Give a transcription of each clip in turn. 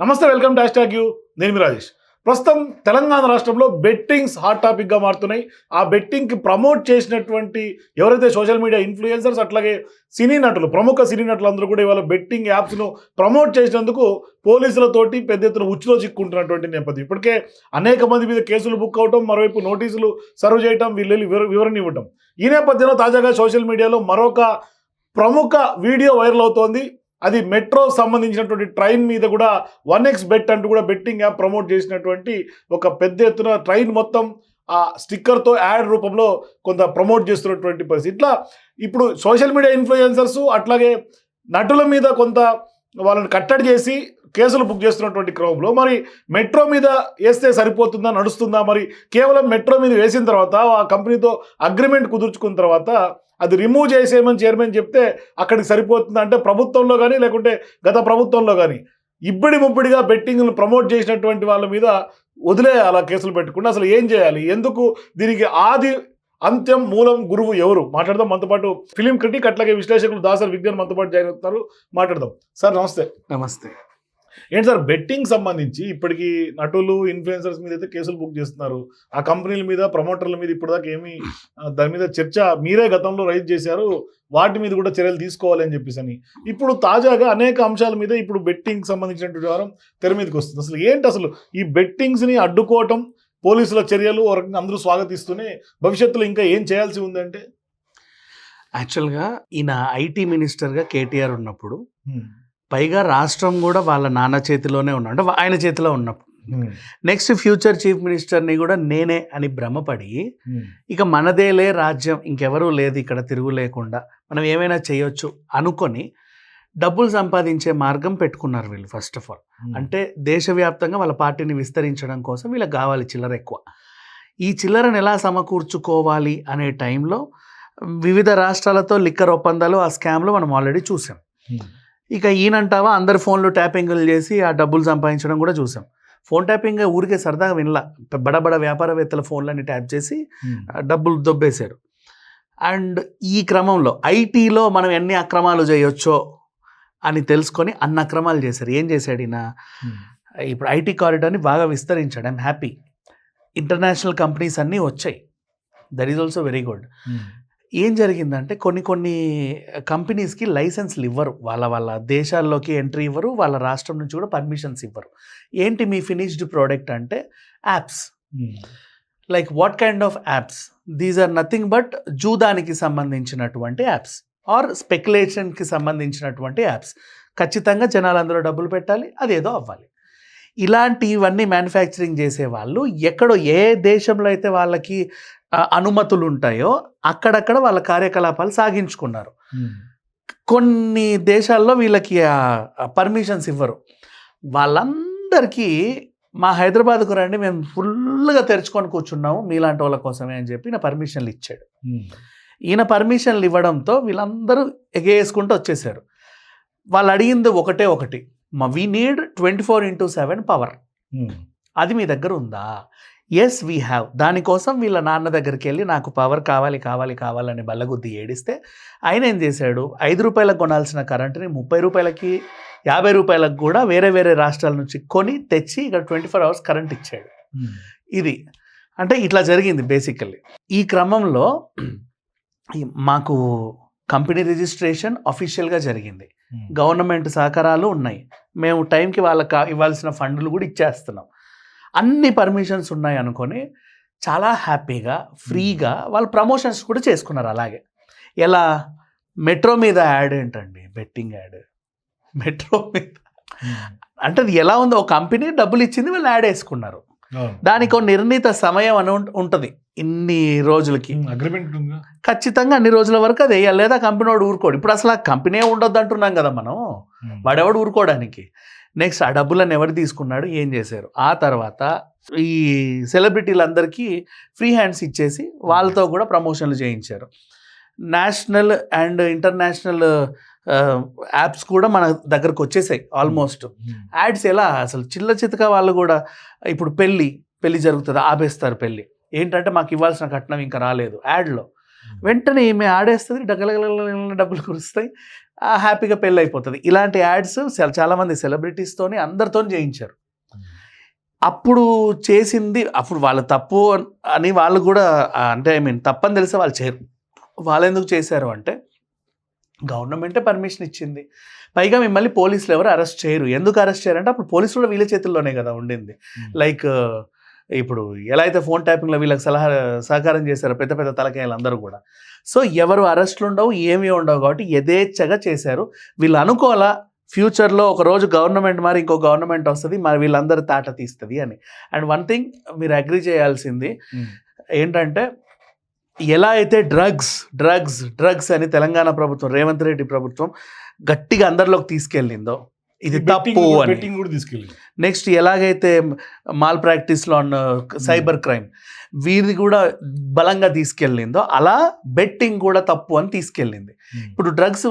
నమస్తే welcome dash tag you. నేను మీ రాజేష్. ప్రస్తుతం తెలంగాణ రాష్ట్రంలో బెట్టింగ్స్ హాట్ టాపిక్గా మారుతున్నాయి. ఆ బెట్టింగ్కి ప్రమోట్ చేసినటువంటి ఎవరైతే సోషల్ మీడియా ఇన్ఫ్లుయెన్సర్స్ అట్లాగే సినీ నటులు ప్రముఖ సినీ నటులు అందరూ కూడా ఇవాళ బెట్టింగ్ యాప్స్ను ప్రమోట్ చేసినందుకు పోలీసులతోటి పెద్ద ఎత్తున ఉచ్చులో చిక్కుంటున్నటువంటి నేపథ్యం. ఇప్పటికే అనేక మంది మీద కేసులు బుక్ అవటం మరోవైపు నోటీసులు సర్వ్ చేయటం వీళ్ళు వివర వివరణ ఇవ్వటం. ఈ నేపథ్యంలో తాజాగా సోషల్ మీడియాలో మరొక ప్రముఖ వీడియో వైరల్ అవుతోంది. అది మెట్రో సంబంధించినటువంటి ట్రైన్ మీద కూడా వన్ ఎక్స్ బెట్ అంటూ కూడా బెట్టింగ్ యాప్ ప్రమోట్ చేసినటువంటి ఒక పెద్ద ఎత్తున ట్రైన్ మొత్తం ఆ స్టిక్కర్తో యాడ్ రూపంలో కొంత ప్రమోట్ చేస్తున్నటువంటి పరిస్థితి. ఇట్లా ఇప్పుడు సోషల్ మీడియా ఇన్ఫ్లుయెన్సర్స్ అట్లాగే నటుల మీద కొంత వాళ్ళని కట్టడి చేసి కేసులు బుక్ చేస్తున్నటువంటి క్రమంలో మరి మెట్రో మీద వేస్తే సరిపోతుందా నడుస్తుందా? మరి కేవలం మెట్రో మీద వేసిన తర్వాత ఆ కంపెనీతో అగ్రిమెంట్ కుదుర్చుకున్న తర్వాత అది రిమూవ్ చేసేయమని చైర్మన్ చెప్తే అక్కడికి సరిపోతుంది అంటే ప్రభుత్వంలో కానీ లేకుంటే గత ప్రభుత్వంలో కానీ ఇబ్బడి ముబ్బడిగా బెట్టింగ్ను ప్రమోట్ చేసినటువంటి వాళ్ళ మీద వదిలే అలా కేసులు పెట్టుకుంటే. అసలు ఏం చేయాలి? ఎందుకు దీనికి ఆది అంత్యం మూలం గురువు ఎవరు? మాట్లాడదాం. మనతో పాటు ఫిలిం క్రిటిక్ అట్లాగే విశ్లేషకులు దాసర్ విజ్ఞాన్ మనతో పాటు జాయిన్ అవుతారు. మాట్లాడదాం. సార్ నమస్తే. నమస్తే. ఏంటి సార్ బెట్టింగ్ సంబంధించి ఇప్పటికి నటులు ఇన్ఫ్లుయెన్సర్స్ మీద అయితే కేసులు బుక్ చేస్తున్నారు. ఆ కంపెనీల మీద ప్రమోటర్ల మీద ఇప్పటిదాకా ఏమీ దాని మీద చర్చ మీరే గతంలో రైజ్ చేశారు. వాటి మీద కూడా చర్యలు తీసుకోవాలి అని చెప్పేసి అని. ఇప్పుడు తాజాగా అనేక అంశాల మీద ఇప్పుడు బెట్టింగ్ సంబంధించినటువంటి వ్యవహారం తెర మీదకి వస్తుంది. అసలు ఏంటి అసలు ఈ బెట్టింగ్స్ని అడ్డుకోవటం పోలీసుల చర్యలు అందరూ స్వాగతిస్తూనే భవిష్యత్తులో ఇంకా ఏం చేయాల్సి ఉందంటే యాక్చువల్గా ఈయన ఐటీ మినిస్టర్గా కేటీఆర్ ఉన్నప్పుడు పైగా రాష్ట్రం కూడా వాళ్ళ నాన్న చేతిలోనే ఉన్నాడు అంటే ఆయన చేతిలో ఉన్నప్పుడు. నెక్స్ట్ ఫ్యూచర్ చీఫ్ మినిస్టర్ని కూడా నేనే అని భ్రమపడి ఇక మనదేలే రాజ్యం ఇంకెవరూ లేదు ఇక్కడ తిరుగు లేకుండా మనం ఏమైనా చేయొచ్చు అనుకొని డబ్బులు సంపాదించే మార్గం పెట్టుకున్నారు వీళ్ళు ఫస్ట్ ఆఫ్ ఆల్. అంటే దేశవ్యాప్తంగా వాళ్ళ పార్టీని విస్తరించడం కోసం వీళ్ళకి కావాలి చిల్లర ఎక్కువ. ఈ చిల్లరను ఎలా సమకూర్చుకోవాలి అనే టైంలో వివిధ రాష్ట్రాలతో లిక్కర్ ఒప్పందాలు ఆ స్కామ్లో మనం ఆల్రెడీ చూసాం. ఇక ఈయనంటావా? అందరి ఫోన్లు ట్యాపింగ్లు చేసి ఆ డబ్బులు సంపాదించడం కూడా చూసాం. ఫోన్ ట్యాపింగ్ ఊరికే సరదాగా వినలా. బడబడ వ్యాపారవేత్తల ఫోన్లన్నీ ట్యాప్ చేసి డబ్బులు దొబ్బేశారు. అండ్ ఈ క్రమంలో ఐటీలో మనం ఎన్ని అక్రమాలు చేయొచ్చో అని తెలుసుకొని అన్ని అక్రమాలు చేశారు. ఏం చేశాడు ఈయన? ఇప్పుడు ఐటీ కారిడార్ని బాగా విస్తరించాడు. I'm happy. ఇంటర్నేషనల్ కంపెనీస్ అన్నీ వచ్చాయి. That is also very good. ఏం జరిగిందంటే కొన్ని కొన్ని కంపెనీస్కి లైసెన్స్లు ఇవ్వరు వాళ్ళ వాళ్ళ దేశాల్లోకి ఎంట్రీ ఇవ్వరు వాళ్ళ రాష్ట్రం నుంచి కూడా పర్మిషన్స్ ఇవ్వరు. ఏంటి మీ ఫినిష్డ్ ప్రోడక్ట్ అంటే apps. Like what kind of apps? These are nothing but జూదానికి సంబంధించినటువంటి యాప్స్. ఆర్ స్పెక్యులేషన్కి సంబంధించినటువంటి యాప్స్. ఖచ్చితంగా జనాలు అందులో డబ్బులు పెట్టాలి అదేదో అవ్వాలి. ఇలాంటివన్నీ మ్యానుఫ్యాక్చరింగ్ చేసే వాళ్ళు ఎక్కడో ఏ దేశంలో అయితే వాళ్ళకి అనుమతులు ఉంటాయో అక్కడక్కడ వాళ్ళ కార్యకలాపాలు సాగించుకున్నారు. కొన్ని దేశాల్లో వీళ్ళకి పర్మిషన్స్ ఇవ్వరు. వాళ్ళందరికీ మా హైదరాబాద్కు రండి మేము ఫుల్గా తెరుచుకొని కూర్చున్నాము మీలాంటి వాళ్ళ కోసమే అని చెప్పి నా పర్మిషన్లు ఇచ్చాడు. ఈయన పర్మిషన్లు ఇవ్వడంతో వీళ్ళందరూ ఎగేసుకుంటూ వచ్చేసారు వాళ్ళు అడిగింది ఒకటే ఒకటి. We need twenty four into seven power అది మీ దగ్గర ఉందా? ఎస్ వీ హ్యావ్ దానికోసం వీళ్ళ నాన్న దగ్గరికి వెళ్ళి నాకు పవర్ కావాలి కావాలి కావాలని బల్లగుద్ది ఏడిస్తే ఆయన ఏం చేశాడు? ఐదు రూపాయలకు కొనాల్సిన కరెంటుని ముప్పై రూపాయలకి యాభై రూపాయలకు కూడా వేరే వేరే రాష్ట్రాల నుంచి కొని తెచ్చి ఇక్కడ ట్వంటీ ఫోర్ అవర్స్ కరెంట్ ఇచ్చాడు ఇది. అంటే ఇట్లా జరిగింది బేసికల్లీ ఈ క్రమంలో మాకు కంపెనీ రిజిస్ట్రేషన్ అఫీషియల్గా జరిగింది. గవర్నమెంట్ సహకారాలు ఉన్నాయి. మేము టైంకి వాళ్ళకి ఇవ్వాల్సిన ఫండ్లు కూడా ఇచ్చేస్తున్నాం. అన్ని పర్మిషన్స్ ఉన్నాయి అనుకొని చాలా హ్యాపీగా ఫ్రీగా వాళ్ళు ప్రమోషన్స్ కూడా చేసుకున్నారు అలాగే. ఎలా? మెట్రో మీద యాడ్ ఏంటండి? Betting add. మెట్రో మీద. అంటే అది ఎలా ఉందో ఒక కంపెనీ డబ్బులు ఇచ్చింది వాళ్ళు యాడ్ వేసుకున్నారు. దానికి ఒక నిర్ణీత సమయం అని ఉంటుంది ఇన్ని రోజులకి. అగ్రిమెంట్ ఖచ్చితంగా అన్ని రోజుల వరకు అది వేయాలి. లేదా కంపెనీ వాడు ఊరుకోడు. ఇప్పుడు అసలు ఆ కంపెనీ ఉండొద్దు అంటున్నాం కదా మనం. వాడెవడు ఊరుకోవడానికి? నెక్స్ట్ ఆ డబ్బులను ఎవరు తీసుకున్నాడు? ఏం చేశారు? ఆ తర్వాత ఈ సెలబ్రిటీలందరికీ ఫ్రీ హ్యాండ్స్ ఇచ్చేసి వాళ్ళతో కూడా ప్రమోషన్లు చేయించారు. నేషనల్ అండ్ ఇంటర్నేషనల్ యాప్స్ కూడా మన దగ్గరకు వచ్చేసాయి ఆల్మోస్ట్. యాడ్స్ ఎలా? అసలు చిల్ల చితక వాళ్ళు కూడా ఇప్పుడు పెళ్ళి పెళ్ళి జరుగుతుంది ఆపేస్తారు పెళ్ళి. ఏంటంటే మాకు ఇవ్వాల్సిన కట్నం ఇంకా రాలేదు యాడ్లో. వెంటనే ఈమె ఆడేస్తుంది డగలగల డబ్బులు కురుస్తాయి హ్యాపీగా పెళ్ళి అయిపోతుంది ఇలాంటి యాడ్స్ చాలా మంది సెలబ్రిటీస్తోని అందరితో చేయించారు. అప్పుడు చేసింది అప్పుడు వాళ్ళ తప్పు అని వాళ్ళు కూడా అంటే ఐ మీన్ తప్పని తెలిస్తే వాళ్ళు చేయరు. వాళ్ళు ఎందుకు చేశారు అంటే గవర్నమెంటే పర్మిషన్ ఇచ్చింది. పైగా మిమ్మల్ని పోలీసులు ఎవరు అరెస్ట్ చేయరు. ఎందుకు అరెస్ట్ చేయరంటే అప్పుడు పోలీసులు కూడా వీళ్ళ చేతుల్లోనే కదా ఉండింది. లైక్ ఇప్పుడు ఎలా అయితే ఫోన్ ట్యాపింగ్లో వీళ్ళకి సలహా సహకారం చేశారో పెద్ద పెద్ద తలకాయలు అందరూ కూడా. సో ఎవరు అరెస్టులు ఉండవు ఏమీ ఉండవు కాబట్టి యథేచ్ఛగా చేశారు. వీళ్ళు అనుకోవాలా ఫ్యూచర్లో ఒక రోజు గవర్నమెంట్ మరి ఇంకో గవర్నమెంట్ వస్తుంది మరి వీళ్ళందరూ తాట తీస్తుంది అని. అండ్ వన్ థింగ్ మీరు అగ్రి చేయాల్సింది ఏంటంటే ఎలా అయితే డ్రగ్స్ డ్రగ్స్ డ్రగ్స్ అని తెలంగాణ ప్రభుత్వం రేవంత్ రెడ్డి ప్రభుత్వం గట్టిగా అందరిలోకి తీసుకెళ్ళిందో ఇది తప్పు అని. బెట్టింగ్ కూడా తీసుకెళ్ళి నెక్స్ట్ ఎలాగైతే మాల్ ప్రాక్టీస్లో ఆన్ సైబర్ క్రైమ్ వీరిది కూడా బలంగా తీసుకెళ్ళిందో అలా బెట్టింగ్ కూడా తప్పు అని తీసుకెళ్ళింది. ఇప్పుడు డ్రగ్స్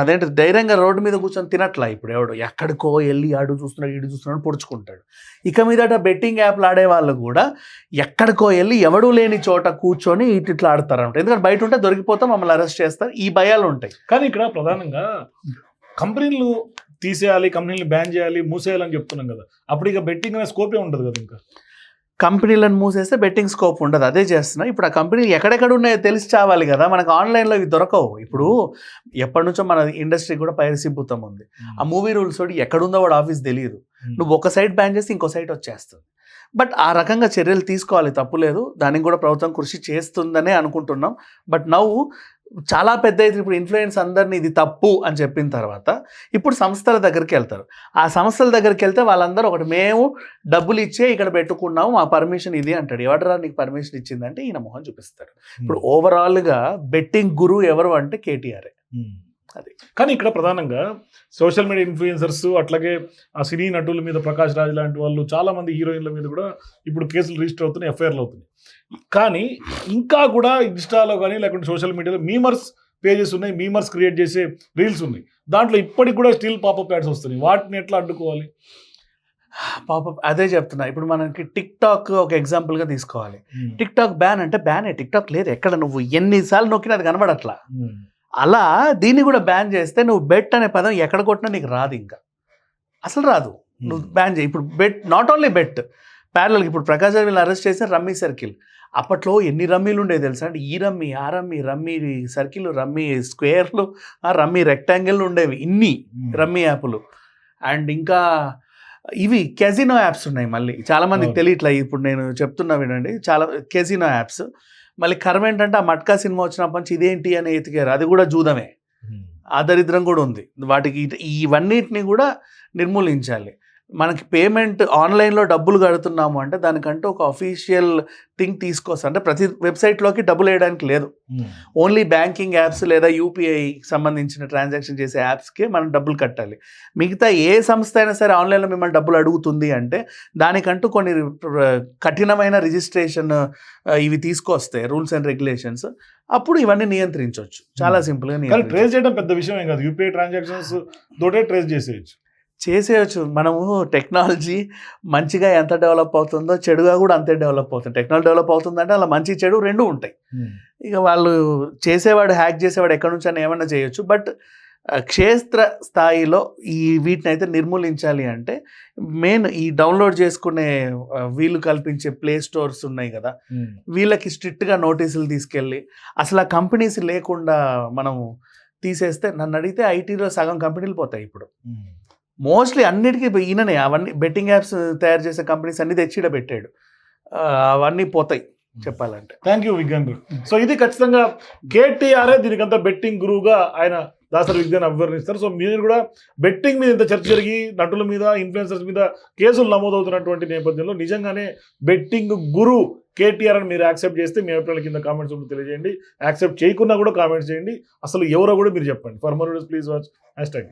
అదేంటి ధైర్యంగా రోడ్డు మీద కూర్చొని తినట్లా ఇప్పుడు ఎవడు? ఎక్కడికో వెళ్ళి ఆడు చూస్తున్నాడు ఈడు చూస్తున్నాడు పొడుచుకుంటాడు. ఇక మీదట బెట్టింగ్ యాప్లు ఆడే వాళ్ళు కూడా ఎక్కడికో వెళ్ళి ఎవడూ లేని చోట కూర్చొని ఇటు ఇట్లా ఆడతారు అనమాట ఎందుకంటే బయట ఉంటే దొరికిపోతాం మమ్మల్ని అరెస్ట్ చేస్తారు. ఈ భయాలు ఉంటాయి. కానీ ఇక్కడ ప్రధానంగా కంపెనీలు తీసేయాలి కంపెనీలు బ్యాన్ చేయాలి మూసేయాలని చెప్తున్నాం కదా. అప్పుడు ఇక బెట్టింగ్ అనే స్కోపే ఉండదు కదా ఇంకా. కంపెనీలను మూసేస్తే బెట్టింగ్ స్కోప్ ఉండదు. అదే చేస్తున్నా. ఇప్పుడు ఆ కంపెనీలు ఎక్కడెక్కడ ఉన్నాయో తెలిసి చావాలి కదా. మనకు ఆన్లైన్లో ఇవి దొరకవు. ఇప్పుడు ఎప్పటి నుంచో మన ఇండస్ట్రీ కూడా పైరసిపుతం ఉంది. ఆ మూవీ రూల్స్ తోటి ఎక్కడుందో వాడు ఆఫీస్ తెలియదు. నువ్వు ఒక సైట్ బ్యాన్ చేస్తే ఇంకో సైట్ వచ్చేస్తుంది. బట్ ఆ రకంగా చర్యలు తీసుకోవాలి. తప్పులేదు దానికి కూడా ప్రభుత్వం కృషి చేస్తుందనే అనుకుంటున్నాం. బట్ నవ్వు చాలా పెద్ద ఎత్తున ఇప్పుడు ఇన్ఫ్లుయెన్స్ అందరినీ ఇది తప్పు అని చెప్పిన తర్వాత ఇప్పుడు సంస్థల దగ్గరికి వెళ్తారు. ఆ సంస్థల దగ్గరికి వెళ్తే వాళ్ళందరూ ఒకటి మేము డబ్బులు ఇచ్చే ఇక్కడ పెట్టుకున్నాము మా పర్మిషన్ ఇది అంటాడు. ఎవడరా నీకు పర్మిషన్ ఇచ్చిందంటే ఈయన మొహం చూపిస్తాడు. ఇప్పుడు ఓవరాల్గా బెట్టింగ్ గురువు ఎవరు అంటే కేటీఆర్. అది. కానీ ఇక్కడ ప్రధానంగా సోషల్ మీడియా ఇన్ఫ్లుయెన్సర్స్ అట్లాగే ఆ సినీ నటుల మీద ప్రకాష్ రాజ్ లాంటి వాళ్ళు చాలా మంది హీరోయిన్ల మీద కూడా ఇప్పుడు కేసులు రిజిస్టర్ అవుతున్నాయి ఎఫ్ఐఆర్లు అవుతున్నాయి. కానీ ఇంకా కూడా ఇన్స్టాలో కానీ లేకుంటే సోషల్ మీడియాలో మీమర్స్ పేజెస్ ఉన్నాయి మీమర్స్ క్రియేట్ చేసే రీల్స్ ఉన్నాయి. దాంట్లో ఇప్పటికి కూడా స్టిల్ పాపప్ యాడ్స్ వస్తున్నాయి. వాటిని ఎట్లా అడ్డుకోవాలి? పాప అదే చెప్తున్నా. ఇప్పుడు మనకి టిక్ టాక్ ఒక ఎగ్జాంపుల్గా తీసుకోవాలి. టిక్ టాక్ బ్యాన్ అంటే బ్యానే. టిక్ టాక్ లేదు. ఎక్కడ నువ్వు ఎన్నిసార్లు నొక్కినా అది కనబడట్లా. అలా దీన్ని కూడా బ్యాన్ చేస్తే నువ్వు బెట్ అనే పదం ఎక్కడ కొట్టినా నీకు రాదు ఇంకా. అసలు రాదు. నువ్వు బ్యాన్ చేయి. ఇప్పుడు bet not only bet parallel ఇప్పుడు ప్రకాశ్ వీళ్ళు అరెస్ట్ చేసిన రమ్మీ సర్కిల్ అప్పట్లో ఎన్ని రమ్మీలు ఉండేవి తెలుసా అంటే ఈ రమ్మీ ఆ రమ్మీ రమ్మీ సర్కిల్ రమ్మీ స్క్వేర్లు ఆ రమ్మీ రెక్టాంగిల్ ఉండేవి. ఇన్ని రమ్మీ యాప్లు అండ్ ఇంకా ఇవి కెజినో యాప్స్ ఉన్నాయి మళ్ళీ. చాలా మందికి అవును. తెలియట్లే. ఇప్పుడు నేను చెప్తున్నా వినండి. చాలా కెజినో యాప్స్ మళ్ళీ కర్మ ఏంటంటే ఆ మట్కా సినిమా వచ్చినప్పటి నుంచి ఇదేంటి అని ఎతికారు. అది కూడా జూదమే. ఆ దరిద్రం కూడా ఉంది. వాటికి ఇవన్నిటిని కూడా నిర్మూలించాలి. మనకి పేమెంట్ ఆన్లైన్లో డబ్బులు కడుతున్నాము అంటే దానికంటూ ఒక అఫీషియల్ థింగ్ తీసుకొస్తా అంటే ప్రతి వెబ్సైట్లోకి డబ్బులు వేయడానికి లేదు. ఓన్లీ బ్యాంకింగ్ యాప్స్ లేదా యూపీఐ సంబంధించిన ట్రాన్సాక్షన్ చేసే యాప్స్కే మనం డబ్బులు కట్టాలి. మిగతా ఏ సంస్థ అయినా సరే ఆన్లైన్లో మిమ్మల్ని డబ్బులు అడుగుతుంది అంటే దానికంటూ కొన్ని కఠినమైన రిజిస్ట్రేషన్ ఇవి తీసుకొస్తే రూల్స్ అండ్ రెగ్యులేషన్స్ అప్పుడు ఇవన్నీ నియంత్రించవచ్చు. చాలా Hmm. సింపుల్గా నియంత్రించవచ్చు. ట్రేస్ చేయడం పెద్ద విషయం ఏం కాదు. యూపీఐ ట్రాన్సాక్షన్స్ తోటే ట్రేస్ చేసేయచ్చు. చేసేయచ్చు. మనము టెక్నాలజీ మంచిగా ఎంత డెవలప్ అవుతుందో చెడుగా కూడా అంతే డెవలప్ అవుతుంది. టెక్నాలజీ డెవలప్ అవుతుందంటే అలా మంచి చెడు రెండు ఉంటాయి. ఇక వాళ్ళు చేసేవాడు హ్యాక్ చేసేవాడు ఎక్కడి నుంచి అయినా ఏమన్నా చేయొచ్చు. బట్ క్షేత్ర స్థాయిలో ఈ వీటిని అయితే నిర్మూలించాలి అంటే మెయిన్ ఈ డౌన్లోడ్ చేసుకునే వీలు కల్పించే ప్లే స్టోర్స్ ఉన్నాయి కదా. వీళ్ళకి స్ట్రిక్ట్గా నోటీసులు తీసుకెళ్ళి అసలు ఆ కంపెనీస్ లేకుండా మనం తీసేస్తే నన్ను అడిగితే ఐటీలో సగం కంపెనీలు పోతాయి ఇప్పుడు. మోస్ట్లీ అన్నిటికీ ఈయననే అవన్నీ బెట్టింగ్ యాప్స్ తయారు చేసే కంపెనీస్ అన్ని తెచ్చిడ పెట్టాడు. అవన్నీ పోతాయి చెప్పాలంటే. Thank you Vignan Guru so ఇది ఖచ్చితంగా కేటీఆర్ఏ దీనికంతా బెట్టింగ్ గురువుగా ఆయన దాసరి విజ్ఞాన్ అభివర్ణిస్తారు సో మీరు కూడా బెట్టింగ్ మీద ఇంత చర్చ జరిగి నటుల మీద ఇన్ఫ్లుయెన్సర్స్ మీద కేసులు నమోదవుతున్నటువంటి నేపథ్యంలో నిజంగానే బెట్టింగ్ గురు కేటీఆర్ అని మీరు యాక్సెప్ట్ చేస్తే మీ అభిప్రాయాల కింద కామెంట్స్ ఉంటుంది తెలియజేయండి. యాక్సెప్ట్ చేయకున్నా కూడా కామెంట్స్ చేయండి. అసలు ఎవరో కూడా మీరు చెప్పండి. For more please watch hashtag